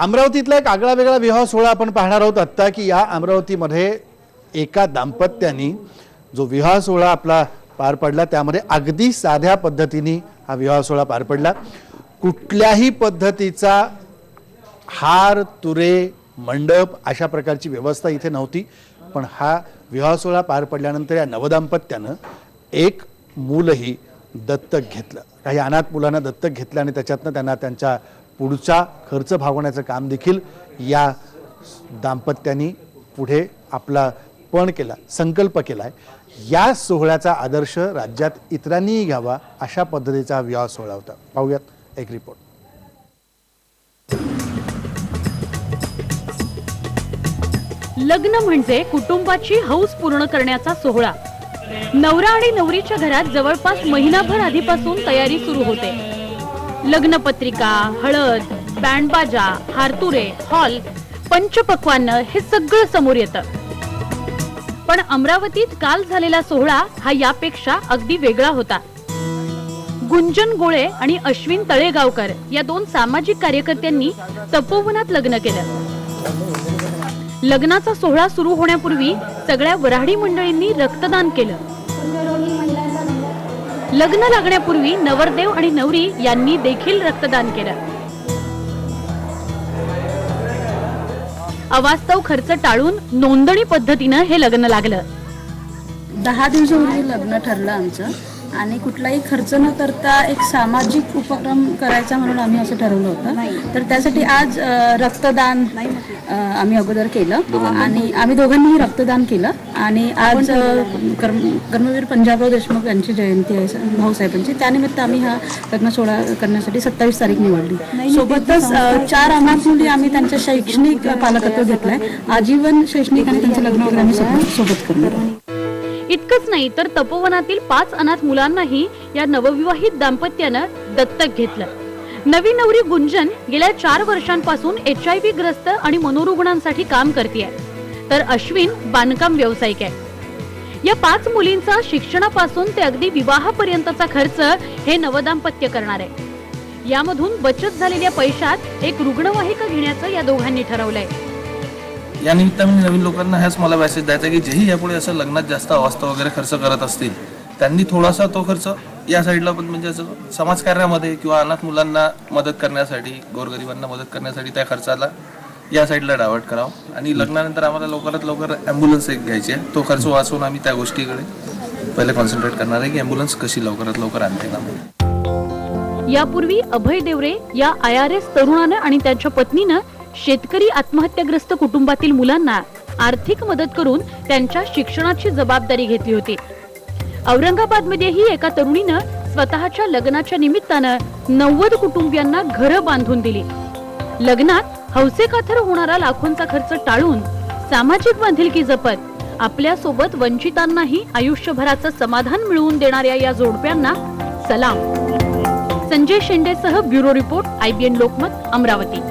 अमरावतीतला एक आगळा वेगळा विवाह सोहळा आपण पाहणार आहोत. आत्ता की या अमरावतीमध्ये एका दाम्पत्यानी जो विवाह सोहळा आपला पार पडला त्यामध्ये अगदी साध्या पद्धतीने हा विवाह सोहळा पार पडला. कुठल्याही पद्धतीचा हार तुरे मंडप अशा प्रकारची व्यवस्था इथे नव्हती पण हा विवाह सोहळा पार पडल्यानंतर या नवदाम्पत्यानं एक मूलही दत्तक घेतलं. काही अनाथ मुलांना दत्तक घेतलं आणि त्याच्यातनं त्यांना त्यांच्या पुढचा खर्च भागवण्याचं काम देखील या दाम्पत्यांनी पुढे आपला पण केला संकल्प केला आहे या सोहळ्याचा आदर्श राज्यात इतरांनीही घ्यावा अशा पद्धतीचा विवाह सोहळा होता. पाहूयात एक रिपोर्ट. लग्न म्हणजे कुटुंबाची हौस पूर्ण करण्याचा सोहळा. नवरा आणि नवरीच्या घरात जवळपास महिनाभर आधीपासून तयारी सुरू होते. लग्नपत्रिका हळद बँडबाजा हारतुरे हॉल पंचपक्वान्न हे सगळं समोर येतं. पण अमरावतीत काल झालेला सोहळा हा यापेक्षा अगदी वेगळा होता. गुंजन गोळे आणि अश्विन तळेगावकर या दोन सामाजिक कार्यकर्त्यांनी तपोवनात लग्न केलं. लग्नाचा सोहळा सुरू होण्यापूर्वी सगळ्या वऱ्हाडी मंडळींनी रक्तदान केलं. लग्न लागण्यापूर्वी नवरदेव आणि नवरी यांनी देखील रक्तदान केलं. अवास्तव खर्च टाळून नोंदणी पद्धतीनं हे लग्न लागलं. दहा दिवसापूर्वी लग्न ठरलं आमचं. आणि कुठलाही खर्च न करता एक सामाजिक उपक्रम करायचा म्हणून आम्ही असं ठरवलं होतं. तर त्यासाठी आज रक्तदान आम्ही अगोदर केलं. आणि आम्ही दोघांनीही रक्तदान केलं. आणि आज कर्म कर्मवीर पंजाबराव देशमुख यांची जयंती आहे भाऊसाहेबांची त्यानिमित्त आम्ही हा लग्न सोहळा करण्यासाठी सत्तावीस तारीख निवडली. सोबतच चार अनाथ मुली आम्ही त्यांच्या शैक्षणिक पालकत्व घेतलंय. आजीवन शैक्षणिक आणि त्यांचं लग्न वगैरे आम्ही सोबत सोबत करणार आहोत. इतकंच नाही तर तपोवनातील पाच अनाथ मुलांनाही या नवविवाहित दाम्पत्यानं दत्तक घेतलं. नवी नवरी गुंजन गेल्या चार वर्षांपासून एच आय व्ही ग्रस्त आणि मनोरुग्णांसाठी काम करते तर अश्विन बांधकाम व्यावसायिक आहे. या पाच मुलींचा शिक्षणापासून ते अगदी विवाहापर्यंतचा खर्च हे नवदाम्पत्य करणार. आहे यामधून बचत झालेल्या पैशात एक रुग्णवाहिका घेण्याचं या दोघांनी ठरवलंय. या निमित्ताने नवीन लोकांना हाच मला मेसेज द्यायचा की जेही यापुढे असं लग्नात जास्त अवस्था वगैरे खर्च करत असतील त्यांनी थोडासा तो खर्च या साईडला पण म्हणजे असं समाजकार्यामध्ये किंवा अनाथ मुलांना मदत करण्यासाठी गोरगरिबांना मदत करण्यासाठी त्या खर्चाला या साईडला डायव्हर्ट करावं. आणि लग्नानंतर आम्हाला लवकरात लवकर ॲम्ब्युलन्स एक घ्यायची आहे. तो खर्च वाचवून आम्ही त्या गोष्टीकडे पहिले कॉन्सन्ट्रेट करणार आहे की ॲम्ब्युलन्स कशी लवकरात लवकर आणते ना. यापूर्वी अभय देवरे या आय आर एस तरुणानं आणि त्याच्या पत्नीनं शेतकरी आत्महत्याग्रस्त कुटुंबातील मुलांना आर्थिक मदत करून त्यांच्या शिक्षणाची जबाबदारी घेतली होती. औरंगाबाद मध्येही एका तरुणीनं स्वतःच्या लग्नाच्या निमित्तानं नव्वद कुटुंबियांना घरं बांधून दिली. लग्नात हौसेकाथर होणारा लाखोंचा खर्च टाळून सामाजिक बांधिलकी जपत आपल्यासोबत वंचितांनाही आयुष्यभराचं समाधान मिळवून देणाऱ्या या जोडप्यांना सलाम. Sanjay शेंडेसह bureau report IBN Lokmat Amravati.